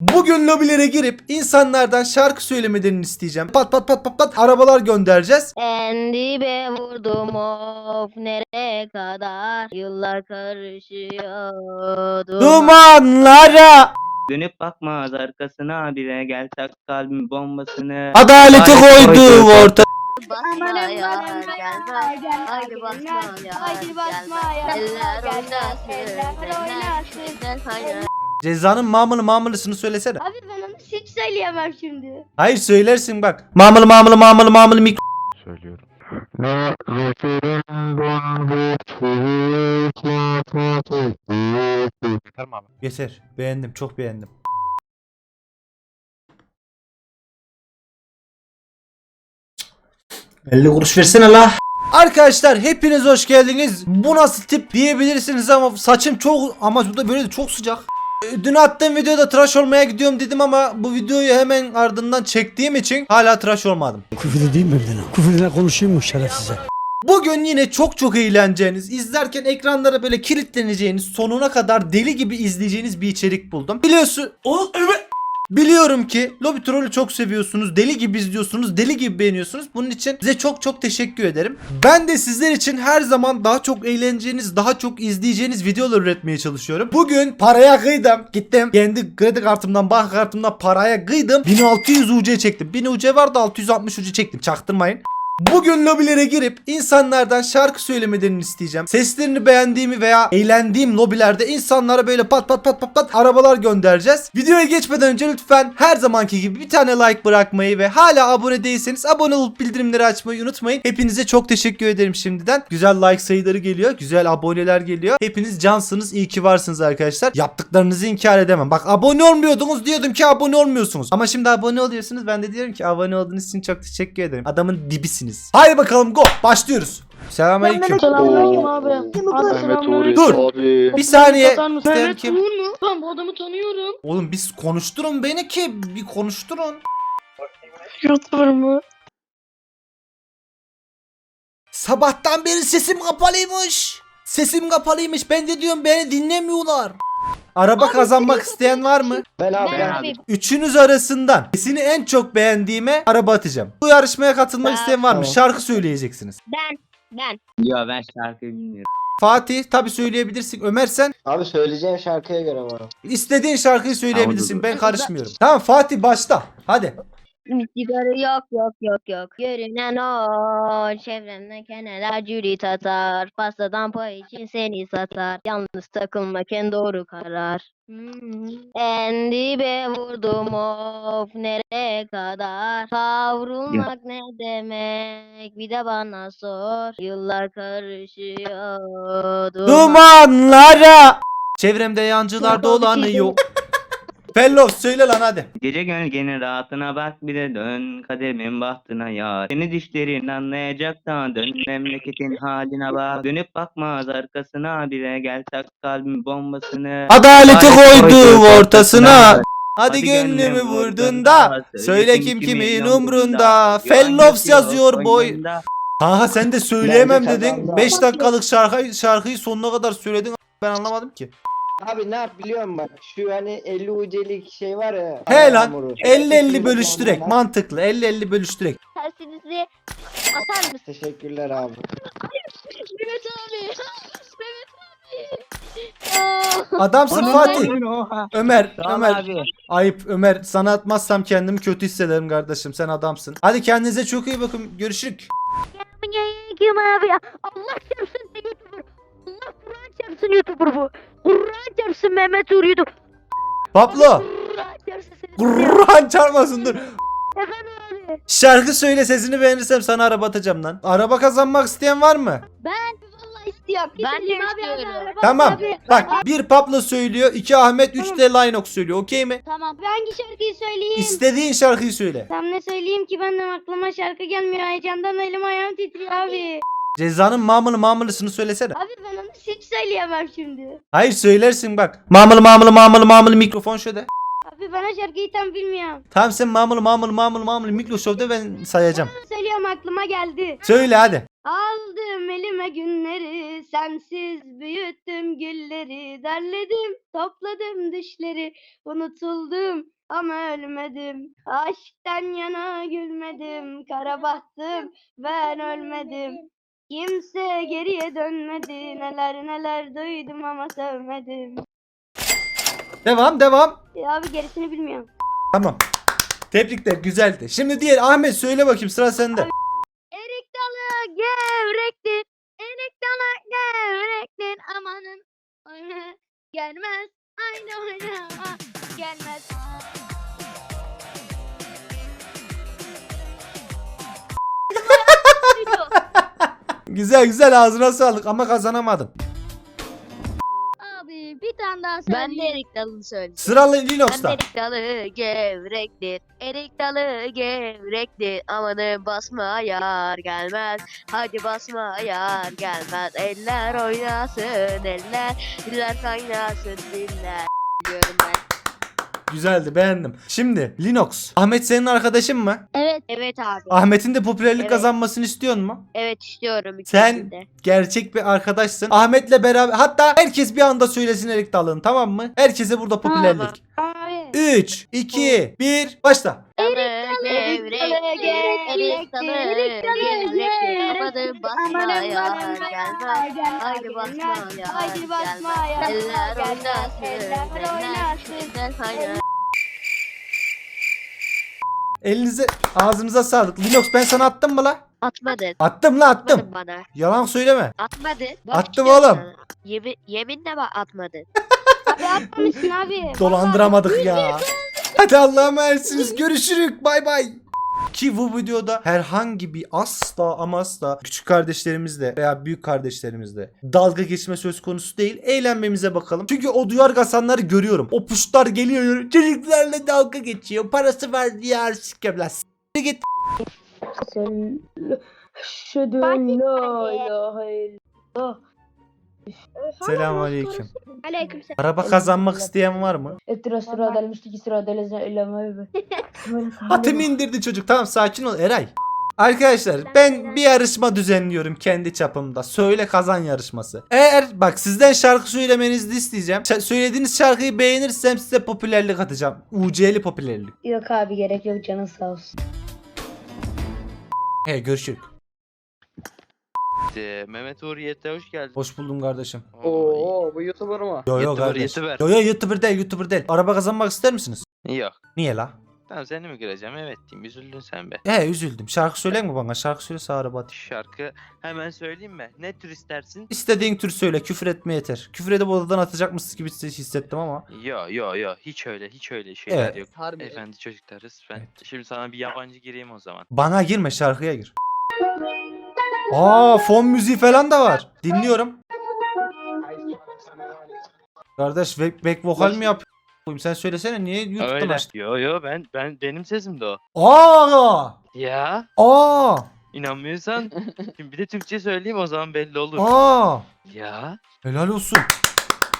Bugün lobilere girip insanlardan şarkı söylemelerini isteyeceğim. Pat pat pat pat pat arabalar göndereceğiz. En dibe vurdum of nereye kadar yıllar karışıyordu. Dumanlara Dönüp bakmaz arkasına bile gel tak kalbin bombasını. adaleti koydu orta. Basmaya gel gel, haydi basmaya haydi basmaya gel Eller gel, oynasın eller oynasın. Eller oynasın Cezanın mamılı mamılısını söylesene. Abi ben onu hiç söyleyemem şimdi. Hayır söylersin bak. Mamılı mamılı mamılı mamılı mikro. söylüyorum. Yeter mi abi? Yeter. Beğendim. Çok beğendim. Elli kuruş versene la. Arkadaşlar hepiniz hoş geldiniz. Bu nasıl tip diyebilirsiniz ama saçım çok ama bu da böyle de çok sıcak. Dün attığım videoda tıraş olmaya gidiyorum dedim ama bu videoyu hemen ardından çektiğim için hala tıraş olmadım. Küfür edeyim mi birine? Küfürle konuşayım mı şerefsize? Bugün yine çok çok eğleneceğiniz, izlerken ekranlara böyle kilitleneceğiniz, sonuna kadar deli gibi izleyeceğiniz bir içerik buldum. Biliyorsun... O evet. Biliyorum ki Lobby Troll'ü çok seviyorsunuz, deli gibi izliyorsunuz, deli gibi beğeniyorsunuz. Bunun için size çok çok teşekkür ederim. Ben de sizler için her zaman daha çok eğleneceğiniz, daha çok izleyeceğiniz videolar üretmeye çalışıyorum. Bugün paraya kıydım. Gittim kendi kredi kartımdan, banka kartımdan paraya kıydım. 1600 UC çektim. 1000 UC vardı 660 UC çektim. Çaktırmayın. Bugün lobilere girip insanlardan şarkı söylemelerini isteyeceğim. Seslerini beğendiğimi veya eğlendiğim lobilerde insanlara böyle pat pat pat pat pat arabalar göndereceğiz. Videoya geçmeden önce lütfen her zamanki gibi bir tane like bırakmayı ve hala abone değilseniz abone olup bildirimleri açmayı unutmayın. Hepinize çok teşekkür ederim şimdiden. Güzel like sayıları geliyor. Güzel aboneler geliyor. Hepiniz cansınız. iyi ki varsınız arkadaşlar. Yaptıklarınızı inkar edemem. Bak abone olmuyordunuz diyordum ki abone olmuyorsunuz. Ama şimdi abone oluyorsunuz. Ben de diyorum ki abone olduğunuz için çok teşekkür ederim. Adamın dibisiniz. Haydi bakalım go. Başlıyoruz. Selamünaleyküm. Selamünaleyküm abi. Mehmet Uğur Dur. abi. Bir saniye. Mehmet İsteyen kim? Uğur mu? Ben bu adamı tanıyorum. Oğlum biz konuşturun beni ki bir konuşturun. YouTuber mu? Sabahtan beri sesim kapalıymış. Sesim kapalıymış. Ben de diyorum beni dinlemiyorlar. Araba kazanmak isteyen var mı? Ben Ben abi. abi Üçünüz arasından sesini en çok beğendiğime araba atacağım. Bu yarışmaya katılmak Ben- isteyen var mı? Tamam. Şarkı söyleyeceksiniz. ben ben Ya ben şarkı bilmiyorum. Fatih tabi söyleyebilirsin. Ömer sen Abi söyleyeceğim şarkıya göre var. istediğin şarkıyı söyleyebilirsin. Ben karışmıyorum. Tamam Fatih başla. Hadi. Sigara yok yok yok yok. Görünen o Çevremden keneler cürit atar Pastadan pay için seni satar. Yalnız takılmak en doğru karar. Hmm. En dibe vurdum of nereye kadar? Kavrulmak ne demek? Bir de bana sor. Yıllar karışıyordu Dumanlara. Çevremde yancılar Yok, dolanıyor. Fellow söyle lan hadi. Gece gölgenin rahatına bak bir de dön kademin bahtına yar. Seni düşlerin anlayacaksan dön memleketin haline bak. Dönüp bakmaz arkasına bile gel tak kalbin bombasını. Adaleti Adalet koydu ortasına. Hadi gönlümü vurdun da. da, Söyle kim kimin umrunda. Fellows yazıyor boy. Kanka sen de söyleyemem dedin. kazandı. 5 dakikalık şarkı, şarkıyı sonuna kadar söyledin. Ben anlamadım ki. Abi ne yap biliyor musun bak şu hani 50 ucelik şey var ya. He lan, hamuru. 50-50 bölüştürek. Mantıklı. 50-50 bölüştürek. Tersinizi atar mısın? Teşekkürler abi. Mehmet abi Mehmet abi Adamsın Oğlum, Fatih. Ömer, Tamam Ömer. abi. Ayıp Ömer. Sana atmazsam kendimi kötü hissederim kardeşim. Sen adamsın. Hadi kendinize çok iyi bakın. Görüşürük. Kim abi? Allah çarpsın çarpsın YouTuber bu. Kur'an çarpsın Mehmet Uğur YouTube. Pablo. Kur'an çarpsın seni. Kur'an çarpmasın dur. Efendim abi. Şarkı söyle sesini beğenirsem sana araba atacağım lan. Araba kazanmak isteyen var mı? Vallahi istiyorum. Ben de Getireyim abi, istiyorum. Tamam. abi. Bak bir Pablo söylüyor, iki Ahmet, üç de Linox söylüyor. Okey mi? Tamam. Ben hangi şarkıyı söyleyeyim? İstediğin şarkıyı söyle. Tam ne söyleyeyim ki benden aklıma şarkı gelmiyor. Heyecandan elim ayağım titriyor abi. Cezanın mamılı mamılısını söylesene. Abi ben onu hiç söyleyemem şimdi. Hayır söylersin bak. Mamılı mamılı mamılı mamılı mikrofon şöyle. Abi ben o şarkıyı tam bilmiyorum. Tamam sen mamılı mamılı mamılı mamılı mikro şovda ben sayacağım. Söylüyorum aklıma geldi. Söyle hadi. Aldım elime günleri, sensiz büyüttüm gülleri, derledim, topladım düşleri, unutuldum ama ölmedim. Aşktan yana gülmedim, kara bahtım, ben ölmedim. Kimse geriye dönmedi, neler neler duydum ama sevmedim. Devam devam. Ya abi gerisini bilmiyorum. Tamam. Tebrikler güzeldi. Şimdi diğer Ahmet söyle bakayım sıra sende. Erik dalı gevrektir. Erik dalı gevrektir. Amanın oyna gelmez. Aynı oynama gelmez. Güzel güzel ağzına sağlık ama kazanamadın. Abi bir tane daha söyle. Ben de erik dalını söyleyeceğim. Sıralı Ben de Linux'ta. erik dalı gevrektir. Erik dalı gevrektir. Amanın basma yar gelmez. Hadi basma yar gelmez. Eller oynasın eller. Diller kaynasın diller. Diyorum ben. Güzeldi beğendim. Şimdi Linux. Ahmet senin arkadaşın mı? Evet. Evet abi. Ahmet'in de popülerlik Evet. kazanmasını istiyor mu? Evet istiyorum. Sen- ikisini de. Gerçek bir arkadaşsın. Ahmet'le beraber hatta herkes bir anda söylesin Erik Dalın tamam mı? Herkese burada popülerlik. Abi. 3 2 1 başla. Erik gevrek. gevrek. Gevrek. Amanın Haydi Haydi Eller oynasın. Eller oynasın. Eller. Elinize ağzınıza sağlık. Linux ben sana attım mı la? Atmadın. Attım la attım. Atmadın bana. Yalan söyleme. Atmadın. Bak Attım oğlum. Yemin, yeminle bak atmadın. Abi atmamışsın abi. Dolandıramadık ya. Hadi Allah'a emanetsiniz. Görüşürük. Bay bay. Ki bu videoda herhangi bir asla ama asla küçük kardeşlerimizle veya büyük kardeşlerimizle dalga geçme söz konusu değil. Eğlenmemize bakalım. Çünkü o duyar gasanları görüyorum. O puşlar geliyor. Çocuklarla dalga geçiyor. Parası var diye arsik evlat. S- git. Sen şöyle la ilahe illallah. Selamünaleyküm. Aleyküm Araba kazanmak isteyen var mı? Etra sıra delmişti ki sıra deleze be. Atımı indirdi çocuk. Tamam sakin ol Eray. Arkadaşlar ben bir yarışma düzenliyorum kendi çapımda. Söyle kazan yarışması. Eğer bak sizden şarkı söylemenizi isteyeceğim. Ş- söylediğiniz şarkıyı beğenirsem size popülerlik atacağım. UC'li popülerlik. Yok abi gerek yok canın sağ olsun. He görüşürük. Ee, Mehmet Uğur Yiğit'e hoş geldin. Hoş buldum kardeşim. Oo bu YouTuber mu? Yo yo YouTuber, kardeş. YouTuber. Yo yo YouTuber değil YouTuber değil. Araba kazanmak ister misiniz? Yok. Niye la? Tamam seni mi gireceğim? Evet diyeyim. Üzüldün sen be. He üzüldüm. Şarkı söyler mi bana? Şarkı söyle sağ araba atayım. Şarkı hemen söyleyeyim mi? Ne tür istersin? İstediğin tür söyle. Küfür etme yeter. Küfür edip odadan atacakmışsın gibi hissettim ama. Yo yo yo. Hiç öyle hiç öyle şeyler Evet. yok. Harbi. Efendi çocuklarız. Ben şimdi sana bir yabancı gireyim o zaman. Bana girme şarkıya gir. Aa fon müziği falan da var. Dinliyorum. Kardeş back, back vokal mi yapıyorsun? Sen söylesene niye YouTube'dan Öyle. açtın? Yo yo ben ben benim sesim de o. Aa! Ya Aa! inanmıyorsan şimdi bir de Türkçe söyleyeyim o zaman belli olur. Aa! Ya Helal olsun.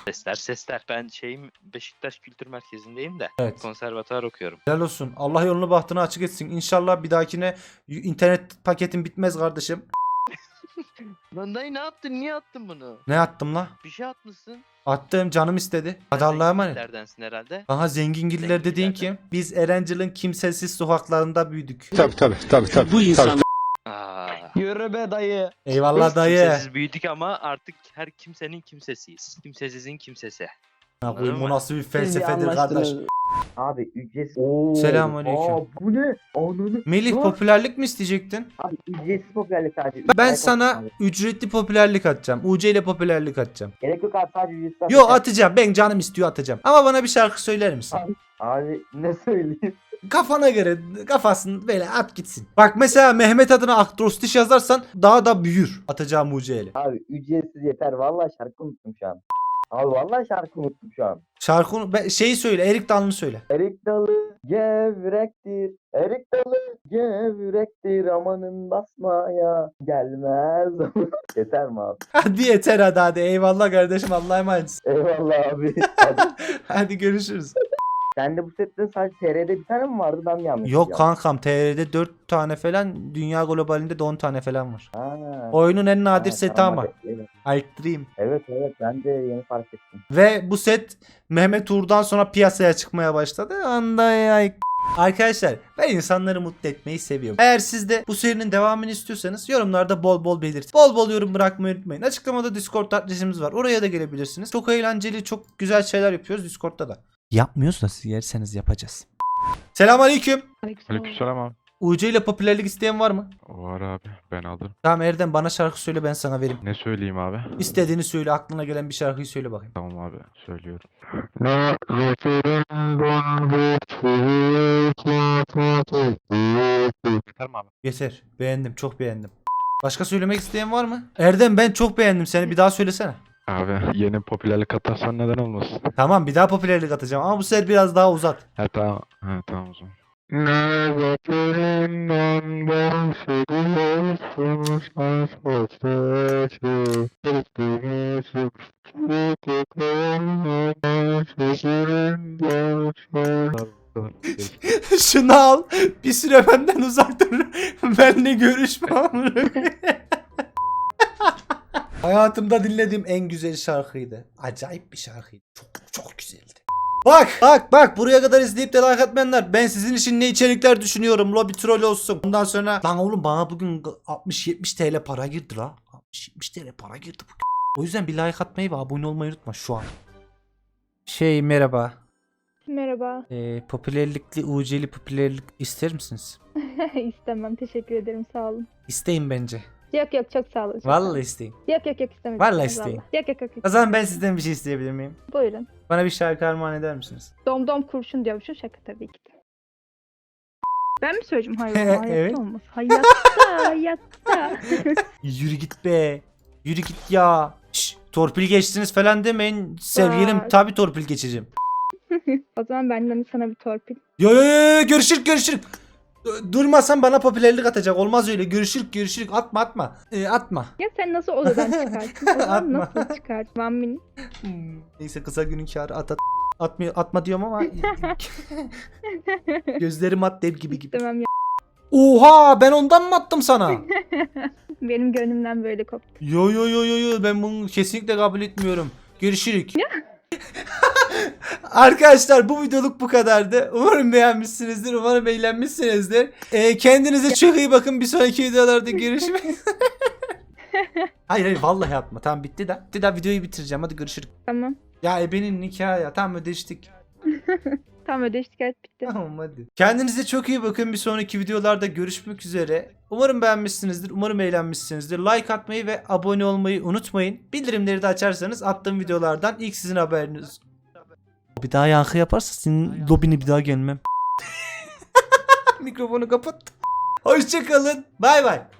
sesler sesler. Ben şeyim Beşiktaş Kültür Merkezi'ndeyim de Evet. konservatuar okuyorum. Helal olsun. Allah yolunu bahtını açık etsin. İnşallah bir dahakine y- internet paketin bitmez kardeşim. Lan dayı ne yaptın? Niye attın bunu? Ne attım la? Bir şey atmışsın. Attım canım istedi. Allah'a emanet. zenginliklerdensin herhalde. Aha zengingiller dediğin kim? Biz Erencil'in kimsesiz sokaklarında büyüdük. Tabii tabii tabii tabii. Bu insan Aa. Yürü be dayı. Eyvallah dayı. Kimsesiz büyüdük ama artık her kimsenin kimsesiyiz. Kimsesizin kimsesi. Ha, koyayım, bu nasıl bir felsefedir kardeş. Abi ücretsiz. Oo. Selamünaleyküm. Aa, bu ne? Ananı. Melih Dur. popülerlik mi isteyecektin? Abi ücretsiz popülerlik sadece. Ben Üç sana abi. ücretli popülerlik atacağım. UC ile popülerlik atacağım. Gerek yok abi sadece ücretsiz. Yo atacağım. Ben canım istiyor atacağım. Ama bana bir şarkı söyler misin? Abi ne söyleyeyim? Kafana göre kafasını böyle at gitsin. Bak mesela Mehmet adına aktrostiş yazarsan daha da büyür atacağım UC ile. Abi ücretsiz yeter. Vallahi şarkı unuttum şu an. Abi vallahi şarkı unuttum şu an. Şarkı ben- şeyi söyle. Erik Dalı'nı söyle. Erik dalı gevrektir. Erik dalı gevrektir. Amanın basmaya gelmez. yeter mi abi? Hadi yeter hadi hadi. Eyvallah kardeşim. Allah'a emanet. Eyvallah abi. Hadi. Hadi görüşürüz. Sende bu sette sadece TR'de bir tane mi vardı ben mi yanlış Yok biliyorum? kankam TR'de 4 tane falan dünya globalinde de 10 tane falan var. Ha, Oyunun en nadir ha, seti tamam, ama. hadi. Evet. Ayıktırayım. evet evet ben de yeni fark ettim. Ve bu set Mehmet Uğur'dan sonra piyasaya çıkmaya başladı. Anda ay. Arkadaşlar ben insanları mutlu etmeyi seviyorum. Eğer siz de bu serinin devamını istiyorsanız yorumlarda bol bol belirtin. Bol bol yorum bırakmayı unutmayın. Açıklamada Discord adresimiz var. Oraya da gelebilirsiniz. Çok eğlenceli, çok güzel şeyler yapıyoruz Discord'da da. Yapmıyoruz da siz yerseniz yapacağız. Selamünaleyküm. Aleykümselam abi. UC ile popülerlik isteyen var mı? Var abi ben alırım. Tamam Erdem bana şarkı söyle ben sana vereyim. Ne söyleyeyim abi? İstediğini söyle aklına gelen bir şarkıyı söyle bakayım. Tamam abi söylüyorum. Yeter mi abi? Yeter. Beğendim. Çok beğendim. Başka söylemek isteyen var mı? Erdem ben çok beğendim seni. Bir daha söylesene. Abi yeni popülerlik atarsan neden olmasın? Tamam bir daha popülerlik atacağım ama bu sefer biraz daha uzat. Ha tamam. Ha tamam o zaman. Şunu al. Bir süre benden uzak dur. Benle görüşme. Hayatımda dinlediğim en güzel şarkıydı. Acayip bir şarkıydı. Çok çok güzeldi. Bak bak bak buraya kadar izleyip de like atmayanlar ben sizin için ne içerikler düşünüyorum lobi troll olsun. Ondan sonra lan oğlum bana bugün 60-70 TL para girdi la. 60-70 TL para girdi bugün. O yüzden bir like atmayı ve abone olmayı unutma şu an. Şey merhaba. Merhaba. Ee, popülerlikli UC'li popülerlik ister misiniz? İstemem. Teşekkür ederim. Sağ olun. İsteyin bence. Yok yok çok sağ olun. çok sağ Vallahi isteyin. Yok yok yok istemedim. Vallahi isteyin. Yok yok yok. O zaman ben sizden bir şey isteyebilir miyim? Buyurun. Bana bir şarkı armağan eder misiniz? Dom dom kurşun diyormuşum. Şaka tabii ki de. Ben mi söyleyeceğim? Hayır. Hayatta Evet. olmaz. Hayatta. hayatta. Yürü git be. Yürü git ya. Şş, torpil geçtiniz falan demeyin. Sevgilim Vay. tabi torpil geçeceğim. o zaman benden de sana bir torpil. Yo yo yo yo, görüşürük görüşürük. Dur- Durmasan bana popülerlik atacak. Olmaz öyle. Görüşürük görüşürük. Atma atma. Ee, atma. Ya sen nasıl odadan çıkarsın? Odadan Atma. nasıl çıkarsın? One minute. Hmm, Neyse kısa günün kârı at at. Atmıyor, atma diyorum ama gözlerim at dev gibi gibi. İstemem ya. Oha ben ondan mı attım sana? Benim gönlümden böyle koptu. Yo yo yo yo yo ben bunu kesinlikle kabul etmiyorum. Görüşürük. Arkadaşlar bu videoluk bu kadardı. Umarım beğenmişsinizdir. Umarım eğlenmişsinizdir. Ee, kendinize çok iyi bakın. Bir sonraki videolarda görüşmek hayır hayır vallahi atma. Tamam bitti de. Bitti de videoyu bitireceğim. Hadi görüşürük. Tamam. Ya ebenin nikahı ya. Tamam ödeştik. Tam ödeştik evet bitti. Tamam hadi. Kendinize çok iyi bakın. Bir sonraki videolarda görüşmek üzere. Umarım beğenmişsinizdir. Umarım eğlenmişsinizdir. Like atmayı ve abone olmayı unutmayın. Bildirimleri de açarsanız attığım videolardan ilk sizin haberiniz. Bir daha yankı yaparsa senin lobine bir daha gelmem. Mikrofonu kapat. Hoşçakalın. Bay bay.